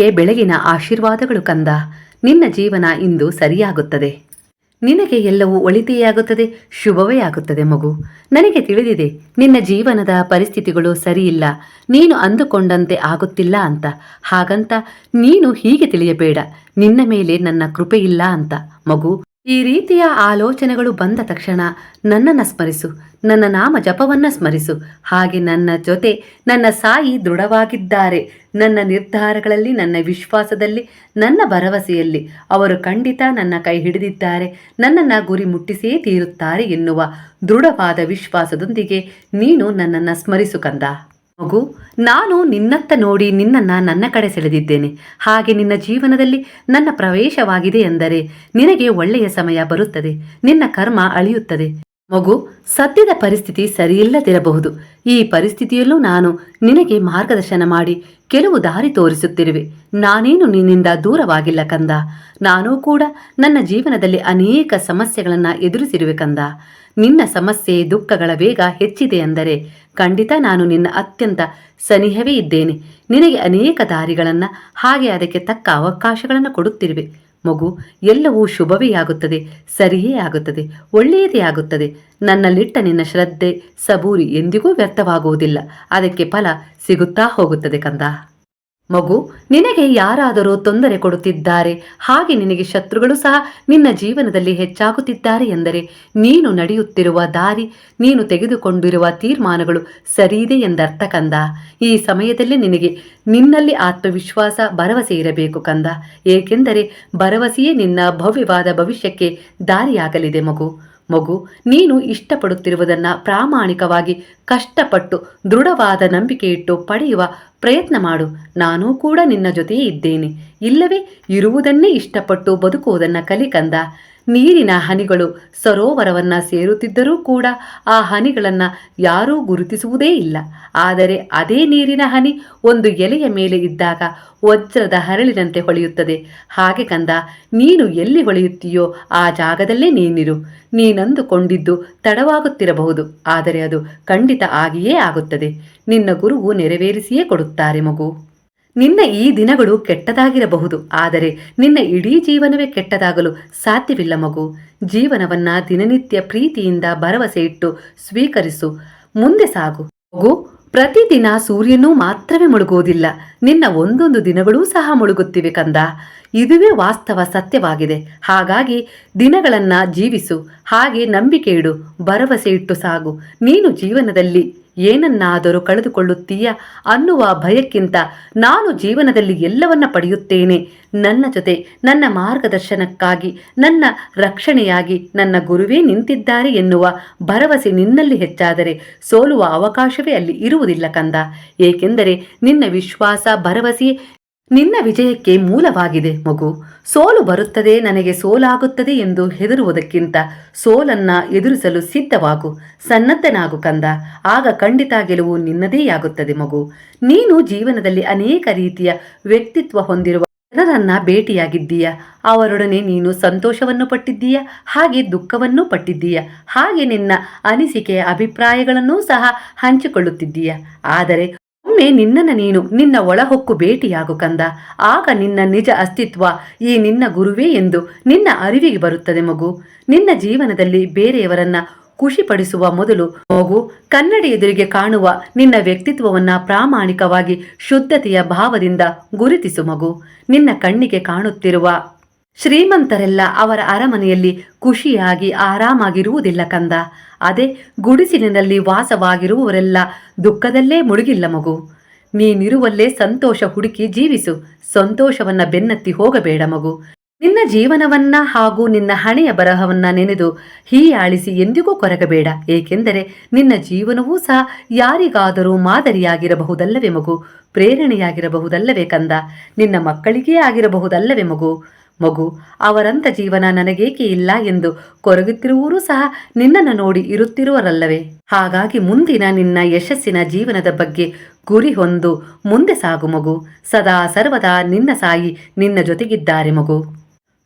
ನಿನಗೆ ಬೆಳಗಿನ ಆಶೀರ್ವಾದಗಳು ಕಂದ. ನಿನ್ನ ಜೀವನ ಇಂದು ಸರಿಯಾಗುತ್ತದೆ. ನಿನಗೆ ಎಲ್ಲವೂ ಒಳಿತೆಯಾಗುತ್ತದೆ, ಶುಭವೇ ಆಗುತ್ತದೆ ಮಗು. ನನಗೆ ತಿಳಿದಿದೆ, ನಿನ್ನ ಜೀವನದ ಪರಿಸ್ಥಿತಿಗಳು ಸರಿಯಿಲ್ಲ. ನೀನು ಅಂದುಕೊಂಡಂತೆ ಆಗುತ್ತಿಲ್ಲ ಅಂತ. ಹಾಗಂತ ನೀನು ಹೀಗೆ ತಿಳಿಯಬೇಡ. ನಿನ್ನ ಮೇಲೆ ನನ್ನ ಕೃಪೆ ಇಲ್ಲ ಅಂತ. ಮಗು. ಈ ರೀತಿಯ ಆಲೋಚನೆಗಳು ಬಂದ ತಕ್ಷಣ ನನ್ನನ್ನು ಸ್ಮರಿಸು, ನನ್ನ ನಾಮ ಜಪವನ್ನ ಸ್ಮರಿಸು. ಹಾಗೆ ನನ್ನ ಜೊತೆ ನನ್ನ ಸಾಯಿ ದೃಢವಾಗಿದ್ದಾರೆ. ನನ್ನ ನಿರ್ಧಾರಗಳಲ್ಲಿ, ನನ್ನ ವಿಶ್ವಾಸದಲ್ಲಿ, ನನ್ನ ಭರವಸೆಯಲ್ಲಿ ಅವರು ಖಂಡಿತ ನನ್ನ ಕೈ ಹಿಡಿದಿದ್ದಾರೆ. ನನ್ನನ್ನು ಗುರಿ ಮುಟ್ಟಿಸಿಯೇ ತೀರುತ್ತಾರೆ ಎನ್ನುವ ದೃಢವಾದ ವಿಶ್ವಾಸದೊಂದಿಗೆ ನೀನು ನನ್ನನ್ನು ಸ್ಮರಿಸು ಕಂದ. ಮಗು, ನಾನು ನಿನ್ನತ್ತ ನೋಡಿ ನಿನ್ನನ್ನು ನನ್ನ ಕಡೆ ಸೆಳೆದಿದ್ದೇನೆ. ಹಾಗೆ ನಿನ್ನ ಜೀವನದಲ್ಲಿ ನನ್ನ ಪ್ರವೇಶವಾಗಿದೆ ಎಂದರೆ ನಿನಗೆ ಒಳ್ಳೆಯ ಸಮಯ ಬರುತ್ತದೆ. ನಿನ್ನ ಕರ್ಮ ಅಳಿಯುತ್ತದೆ. ಮಗು, ಸದ್ಯದ ಪರಿಸ್ಥಿತಿ ಸರಿಯಿಲ್ಲದಿರಬಹುದು. ಈ ಪರಿಸ್ಥಿತಿಯಲ್ಲೂ ನಾನು ನಿನಗೆ ಮಾರ್ಗದರ್ಶನ ಮಾಡಿ ಕೆಲವು ದಾರಿ ತೋರಿಸುತ್ತಿರುವೆ. ನಾನೇನು ನಿನ್ನಿಂದ ದೂರವಾಗಿಲ್ಲ ಕಂದ. ನಾನೂ ಕೂಡ ನನ್ನ ಜೀವನದಲ್ಲಿ ಅನೇಕ ಸಮಸ್ಯೆಗಳನ್ನು ಎದುರಿಸಿರುವೆ ಕಂದ. ನಿನ್ನ ಸಮಸ್ಯೆ, ದುಃಖಗಳ ವೇಗ ಹೆಚ್ಚಿದೆ ಅಂದರೆ ಖಂಡಿತ ನಾನು ನಿನ್ನ ಅತ್ಯಂತ ಸನಿಹವೇ ಇದ್ದೇನೆ. ನಿನಗೆ ಅನೇಕ ದಾರಿಗಳನ್ನು, ಹಾಗೆ ಅದಕ್ಕೆ ತಕ್ಕ ಅವಕಾಶಗಳನ್ನು ಕೊಡುತ್ತಿರುವೆ. ಮಗು, ಎಲ್ಲವೂ ಶುಭವೇ ಆಗುತ್ತದೆ, ಸರಿಯೇ ಆಗುತ್ತದೆ, ಒಳ್ಳೆಯದೇ ಆಗುತ್ತದೆ. ನನ್ನಲ್ಲಿಟ್ಟ ನಿನ್ನ ಶ್ರದ್ಧೆ, ಸಬೂರಿ ಎಂದಿಗೂ ವ್ಯರ್ಥವಾಗುವುದಿಲ್ಲ. ಅದಕ್ಕೆ ಫಲ ಸಿಗುತ್ತಾ ಹೋಗುತ್ತದೆ ಕಂದ. ಮಗು, ನಿನಗೆ ಯಾರಾದರೂ ತೊಂದರೆ ಕೊಡುತ್ತಿದ್ದಾರೆ, ಹಾಗೆ ನಿನಗೆ ಶತ್ರುಗಳು ಸಹ ನಿನ್ನ ಜೀವನದಲ್ಲಿ ಹೆಚ್ಚಾಗುತ್ತಿದ್ದಾರೆ ಎಂದರೆ ನೀನು ನಡೆಯುತ್ತಿರುವ ದಾರಿ, ನೀನು ತೆಗೆದುಕೊಂಡಿರುವ ತೀರ್ಮಾನಗಳು ಸರಿಯಿದೆ ಎಂದರ್ಥ ಕಂದ. ಈ ಸಮಯದಲ್ಲಿ ನಿನಗೆ ನಿನ್ನಲ್ಲಿ ಆತ್ಮವಿಶ್ವಾಸ, ಭರವಸೆ ಇರಬೇಕು ಕಂದ. ಏಕೆಂದರೆ ಭರವಸೆಯೇ ನಿನ್ನ ಭವ್ಯವಾದ ಭವಿಷ್ಯಕ್ಕೆ ದಾರಿಯಾಗಲಿದೆ ಮಗು. ಮಗು, ನೀನು ಇಷ್ಟಪಡುತ್ತಿರುವುದನ್ನ ಪ್ರಾಮಾಣಿಕವಾಗಿ ಕಷ್ಟಪಟ್ಟು ದೃಢವಾದ ನಂಬಿಕೆ ಇಟ್ಟು ಪಡೆಯುವ ಪ್ರಯತ್ನ ಮಾಡು. ನಾನೂ ಕೂಡ ನಿನ್ನ ಜೊತೆಯೇ ಇದ್ದೇನೆ. ಇಲ್ಲವೇ, ಇರುವುದನ್ನೇ ಇಷ್ಟಪಟ್ಟು ಬದುಕುವುದನ್ನು ಕಲಿಕಂದ. ನೀರಿನ ಹನಿಗಳು ಸರೋವರವನ್ನ ಸೇರುತ್ತಿದ್ದರೂ ಕೂಡ ಆ ಹನಿಗಳನ್ನು ಯಾರೂ ಗುರುತಿಸುವುದೇ ಇಲ್ಲ. ಆದರೆ ಅದೇ ನೀರಿನ ಹನಿ ಒಂದು ಎಲೆಯ ಮೇಲೆ ಇದ್ದಾಗ ವಜ್ರದ ಹರಳಿನಂತೆ ಹೊಳೆಯುತ್ತದೆ. ಹಾಗೆ ಕಂದ, ನೀನು ಎಲ್ಲಿ ಹೊಳೆಯುತ್ತೀಯೋ ಆ ಜಾಗದಲ್ಲೇ ನೀನಿರು. ನೀನಂದುಕೊಂಡಿದ್ದು ತಡವಾಗುತ್ತಿರಬಹುದು, ಆದರೆ ಅದು ಖಂಡಿತ ಆಗಿಯೇ ಆಗುತ್ತದೆ. ನಿನ್ನ ಗುರುವು ನೆರವೇರಿಸಿಯೇ ಕೊಡುತ್ತಾರೆ ಮಗು. ನಿನ್ನ ಈ ದಿನಗಳು ಕೆಟ್ಟದಾಗಿರಬಹುದು, ಆದರೆ ನಿನ್ನ ಇಡೀ ಜೀವನವೇ ಕೆಟ್ಟದಾಗಲು ಸಾಧ್ಯವಿಲ್ಲ ಮಗು. ಜೀವನವನ್ನ ದಿನನಿತ್ಯ ಪ್ರೀತಿಯಿಂದ ಭರವಸೆ ಇಟ್ಟು ಸ್ವೀಕರಿಸು. ಮುಂದೆ ಸಾಗು. ಮಗು, ಪ್ರತಿದಿನ ಸೂರ್ಯನೂ ಮಾತ್ರವೇ ಮುಳುಗುವುದಿಲ್ಲ. ನಿನ್ನ ಒಂದೊಂದು ದಿನಗಳೂ ಸಹ ಮುಳುಗುತ್ತಿವೆ ಕಂದ. ಇದುವೇ ವಾಸ್ತವ ಸತ್ಯವಾಗಿದೆ. ಹಾಗಾಗಿ ದಿನಗಳನ್ನ ಜೀವಿಸು. ಹಾಗೆ ನಂಬಿಕೆ ಇಡು, ಭರವಸೆ ಇಟ್ಟು ಸಾಗು. ನೀನು ಜೀವನದಲ್ಲಿ ಏನನ್ನಾದರೂ ಕಳೆದುಕೊಳ್ಳುತ್ತೀಯ ಅನ್ನುವ ಭಯಕ್ಕಿಂತ ನಾನು ಜೀವನದಲ್ಲಿ ಎಲ್ಲವನ್ನ ಪಡೆಯುತ್ತೇನೆ. ನನ್ನ ಜೊತೆ ನನ್ನ ಮಾರ್ಗದರ್ಶನಕ್ಕಾಗಿ, ನನ್ನ ರಕ್ಷಣೆಯಾಗಿ ನನ್ನ ಗುರುವೇ ನಿಂತಿದ್ದಾರೆ ಎನ್ನುವ ಭರವಸೆ ನಿನ್ನಲ್ಲಿ ಹೆಚ್ಚಾದರೆ ಸೋಲುವ ಅವಕಾಶವೇ ಅಲ್ಲಿ ಇರುವುದಿಲ್ಲ ಕಂದ. ಏಕೆಂದರೆ ನಿನ್ನ ವಿಶ್ವಾಸ, ಭರವಸೆ ನಿನ್ನ ವಿಜಯಕ್ಕೆ ಮೂಲವಾಗಿದೆ, ಮಗು. ಸೋಲು ಬರುತ್ತದೆ, ನನಗೆ ಸೋಲಾಗುತ್ತದೆ ಎಂದು ಹೆದರುವುದಕ್ಕಿಂತ ಸೋಲನ್ನ ಎದುರಿಸಲು ಸಿದ್ಧವಾಗು, ಸನ್ನದ್ಧನಾಗು ಕಂದ. ಆಗ ಖಂಡಿತ ಗೆಲುವು ನಿನ್ನದೇ ಆಗುತ್ತದೆ ಮಗು. ನೀನು ಜೀವನದಲ್ಲಿ ಅನೇಕ ರೀತಿಯ ವ್ಯಕ್ತಿತ್ವ ಹೊಂದಿರುವ ಜನರನ್ನ ಭೇಟಿಯಾಗಿದ್ದೀಯ. ಅವರೊಡನೆ ನೀನು ಸಂತೋಷವನ್ನು ಪಟ್ಟಿದ್ದೀಯ, ಹಾಗೆ ದುಃಖವನ್ನು ಪಟ್ಟಿದ್ದೀಯ, ಹಾಗೆ ನಿನ್ನ ಅನಿಸಿಕೆಯ ಅಭಿಪ್ರಾಯಗಳನ್ನೂ ಸಹ ಹಂಚಿಕೊಳ್ಳುತ್ತಿದ್ದೀಯ. ಆದರೆ ಒಮ್ಮೆ ನಿನ್ನನ್ನು ನೀನು ನಿನ್ನ ಒಳಹೊಕ್ಕು ಭೇಟಿಯಾಗು ಕಂದ. ಆಗ ನಿನ್ನ ನಿಜ ಅಸ್ತಿತ್ವ ಈ ನಿನ್ನ ಗುರುವೇ ಎಂದು ನಿನ್ನ ಅರಿವಿಗೆ ಬರುತ್ತದೆ ಮಗು. ನಿನ್ನ ಜೀವನದಲ್ಲಿ ಬೇರೆಯವರನ್ನ ಖುಷಿಪಡಿಸುವ ಮೊದಲು ಮಗು ಕನ್ನಡಿ ಎದುರಿಗೆ ಕಾಣುವ ನಿನ್ನ ವ್ಯಕ್ತಿತ್ವವನ್ನ ಪ್ರಾಮಾಣಿಕವಾಗಿ ಶುದ್ಧತೆಯ ಭಾವದಿಂದ ಗುರುತಿಸು ಮಗು. ನಿನ್ನ ಕಣ್ಣಿಗೆ ಕಾಣುತ್ತಿರುವ ಶ್ರೀಮಂತರೆಲ್ಲ ಅವರ ಅರಮನೆಯಲ್ಲಿ ಖುಷಿಯಾಗಿ ಆರಾಮಾಗಿರುವುದಿಲ್ಲ ಕಂದ. ಅದೇ ಗುಡಿಸಿನಲ್ಲಿ ವಾಸವಾಗಿರುವವರೆಲ್ಲ ದುಃಖದಲ್ಲೇ ಮುಳುಗಿಲ್ಲ ಮಗು. ನೀನಿರುವಲ್ಲೇ ಸಂತೋಷ ಹುಡುಕಿ ಜೀವಿಸು. ಸಂತೋಷವನ್ನ ಬೆನ್ನತ್ತಿ ಹೋಗಬೇಡ ಮಗು. ನಿನ್ನ ಜೀವನವನ್ನ ಹಾಗೂ ನಿನ್ನ ಹಣೆಯ ಬರಹವನ್ನ ನೆನೆದು ಹೀಯಾಳಿಸಿ ಎಂದಿಗೂ ಕೊರಗಬೇಡ. ಏಕೆಂದರೆ ನಿನ್ನ ಜೀವನವೂ ಸಹ ಯಾರಿಗಾದರೂ ಮಾದರಿಯಾಗಿರಬಹುದಲ್ಲವೇ ಮಗು? ಪ್ರೇರಣೆಯಾಗಿರಬಹುದಲ್ಲವೇ ಕಂದ? ನಿನ್ನ ಮಕ್ಕಳಿಗೇ ಆಗಿರಬಹುದಲ್ಲವೇ ಮಗು? ಮಗು, ಅವರಂತ ಜೀವನ ನನಗೇಕೆ ಇಲ್ಲ ಎಂದು ಕೊರಗುತ್ತಿರುವರೂ ಸಹ ನಿನ್ನನ್ನು ನೋಡಿ ಇರುತ್ತಿರುವರಲ್ಲವೇ? ಹಾಗಾಗಿ ಮುಂದಿನ ನಿನ್ನ ಯಶಸ್ಸಿನ ಜೀವನದ ಬಗ್ಗೆ ಗುರಿ ಹೊಂದು ಮುಂದೆ ಸಾಗು ಮಗು. ಸದಾ ಸರ್ವದಾ ನಿನ್ನ ಸಾಯಿ ನಿನ್ನ ಜೊತೆಗಿದ್ದಾರೆ ಮಗು.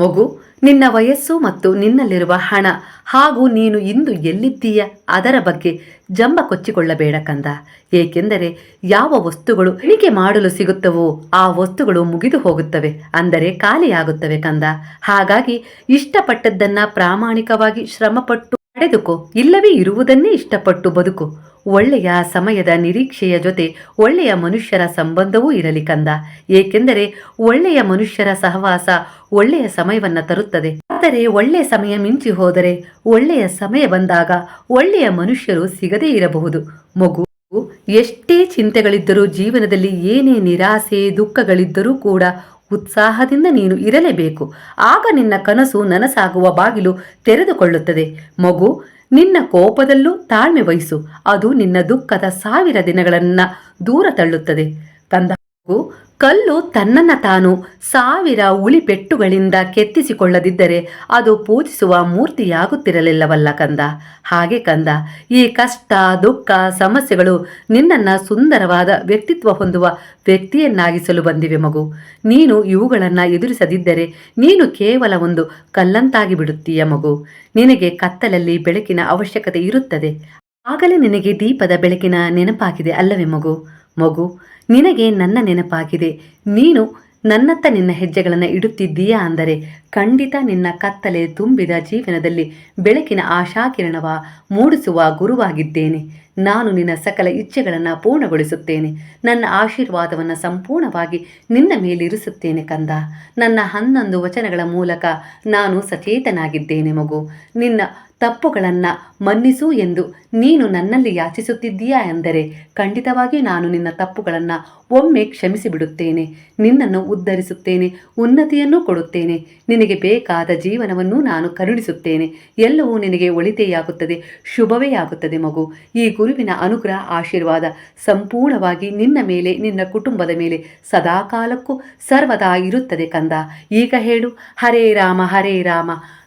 ಮಗು, ನಿನ್ನ ವಯಸ್ಸು ಮತ್ತು ನಿನ್ನಲ್ಲಿರುವ ಹಣ ಹಾಗೂ ನೀನು ಇಂದು ಎಲ್ಲಿದ್ದೀಯ? ಅದರ ಬಗ್ಗೆ ಜಂಬ ಕೊಚ್ಚಿಕೊಳ್ಳಬೇಡ ಕಂದ. ಏಕೆಂದರೆ ಯಾವ ವಸ್ತುಗಳು ಎಣಿಕೆ ಮಾಡಲು ಸಿಗುತ್ತವೋ ಆ ವಸ್ತುಗಳು ಮುಗಿದು ಹೋಗುತ್ತವೆ, ಅಂದರೆ ಖಾಲಿಯಾಗುತ್ತವೆ ಕಂದ. ಹಾಗಾಗಿ ಇಷ್ಟಪಟ್ಟದ್ದನ್ನ ಪ್ರಾಮಾಣಿಕವಾಗಿ ಶ್ರಮಪಟ್ಟು ಪಡೆದುಕೋ ಇಲ್ಲವೇ ಇರುವುದನ್ನೇ ಇಷ್ಟಪಟ್ಟು ಬದುಕು. ಒಳ್ಳೆಯ ಸಮಯದ ನಿರೀಕ್ಷೆಯ ಜೊತೆ ಒಳ್ಳೆಯ ಮನುಷ್ಯರ ಸಂಬಂಧವೂ ಇರಲಿ ಕಂದ. ಏಕೆಂದರೆ ಒಳ್ಳೆಯ ಮನುಷ್ಯರ ಸಹವಾಸ ಒಳ್ಳೆಯ ಸಮಯವನ್ನ ತರುತ್ತದೆ. ಆದರೆ ಒಳ್ಳೆಯ ಸಮಯ ಮಿಂಚಿ ಹೋದರೆ ಒಳ್ಳೆಯ ಸಮಯ ಬಂದಾಗ ಒಳ್ಳೆಯ ಮನುಷ್ಯರು ಸಿಗದೇ ಇರಬಹುದು. ಮಗು, ಎಷ್ಟೇ ಚಿಂತೆಗಳಿದ್ದರೂ ಜೀವನದಲ್ಲಿ ಏನೇ ನಿರಾಸೆ, ದುಃಖಗಳಿದ್ದರೂ ಕೂಡ ಉತ್ಸಾಹದಿಂದ ನೀನು ಇರಲೇಬೇಕು. ಆಗ ನಿನ್ನ ಕನಸು ನನಸಾಗುವ ಬಾಗಿಲು ತೆರೆದುಕೊಳ್ಳುತ್ತದೆ. ಮಗು ನಿನ್ನ ಕೋಪದಲ್ಲೂ ತಾಳ್ಮೆ ವಹಿಸು. ಅದು ನಿನ್ನ ದುಃಖದ ಸಾವಿರ ದಿನಗಳನ್ನ ದೂರ ತಳ್ಳುತ್ತದೆ. ಮಗು, ಕಲ್ಲು ತನ್ನನ್ನ ತಾನು ಸಾವಿರ ಉಳಿಪೆಟ್ಟುಗಳಿಂದ ಕೆತ್ತಿಸಿಕೊಳ್ಳದಿದ್ದರೆ ಅದು ಪೂಜಿಸುವ ಮೂರ್ತಿಯಾಗುತ್ತಿರಲಿಲ್ಲವಲ್ಲ ಕಂದ? ಹಾಗೆ ಕಂದ, ಈ ಕಷ್ಟ, ದುಃಖ, ಸಮಸ್ಯೆಗಳು ನಿನ್ನನ್ನ ಸುಂದರವಾದ ವ್ಯಕ್ತಿತ್ವ ಹೊಂದುವ ವ್ಯಕ್ತಿಯನ್ನಾಗಿಸಲು ಬಂದಿವೆ ಮಗು. ನೀನು ಇವುಗಳನ್ನು ಎದುರಿಸದಿದ್ದರೆ ನೀನು ಕೇವಲ ಒಂದು ಕಲ್ಲಂತಾಗಿ ಬಿಡುತ್ತೀಯ ಮಗು. ನಿನಗೆ ಕತ್ತಲಲ್ಲಿ ಬೆಳಕಿನ ಅವಶ್ಯಕತೆ ಇರುತ್ತದೆ. ಆಗಲೇ ನಿನಗೆ ದೀಪದ ಬೆಳಕಿನ ನೆನಪಾಗಿದೆ ಅಲ್ಲವೇ ಮಗು? ಮಗು, ನಿನಗೆ ನನ್ನ ನೆನಪಾಗಿದೆ. ನೀನು ನನ್ನತ್ತ ನಿನ್ನ ಹೆಜ್ಜೆಗಳನ್ನು ಇಡುತ್ತಿದ್ದೀಯಾ ಅಂದರೆ, ಖಂಡಿತ ನಿನ್ನ ಕತ್ತಲೆ ತುಂಬಿದ ಜೀವನದಲ್ಲಿ ಬೆಳಕಿನ ಆಶಾಕಿರಣವ ಮೂಡಿಸುವ ಗುರುವಾಗಿದ್ದೇನೆ. ನಾನು ನಿನ್ನ ಸಕಲ ಇಚ್ಛೆಗಳನ್ನು ಪೂರ್ಣಗೊಳಿಸುತ್ತೇನೆ. ನನ್ನ ಆಶೀರ್ವಾದವನ್ನು ಸಂಪೂರ್ಣವಾಗಿ ನಿನ್ನ ಮೇಲಿರಿಸುತ್ತೇನೆ ಕಂದ. ನನ್ನ ಹನ್ನೊಂದು ವಚನಗಳ ಮೂಲಕ ನಾನು ಸಚೇತನಾಗಿದ್ದೇನೆ ಮಗು. ನಿನ್ನ ತಪ್ಪುಗಳನ್ನು ಮನ್ನಿಸು ಎಂದು ನೀನು ನನ್ನಲ್ಲಿ ಯಾಚಿಸುತ್ತಿದ್ದೀಯಾ ಎಂದರೆ ಖಂಡಿತವಾಗಿ ನಾನು ನಿನ್ನ ತಪ್ಪುಗಳನ್ನು ಒಮ್ಮೆ ಕ್ಷಮಿಸಿಬಿಡುತ್ತೇನೆ ನಿನ್ನನ್ನು ಉದ್ಧರಿಸುತ್ತೇನೆ, ಉನ್ನತಿಯನ್ನು ಕೊಡುತ್ತೇನೆ. ನಿನಗೆ ಬೇಕಾದ ಜೀವನವನ್ನು ನಾನು ಕರುಣಿಸುತ್ತೇನೆ. ಎಲ್ಲವೂ ನಿನಗೆ ಒಳಿತೆಯಾಗುತ್ತದೆ, ಶುಭವೇ ಆಗುತ್ತದೆ ಮಗು. ಈ ಗುರುವಿನ ಅನುಗ್ರಹ, ಆಶೀರ್ವಾದ ಸಂಪೂರ್ಣವಾಗಿ ನಿನ್ನ ಮೇಲೆ, ನಿನ್ನ ಕುಟುಂಬದ ಮೇಲೆ ಸದಾಕಾಲಕ್ಕೂ ಸರ್ವದಾ ಇರುತ್ತದೆ ಕಂದ. ಈಗ ಹೇಳು, ಹರೇ ರಾಮ ಹರೇ ರಾಮ.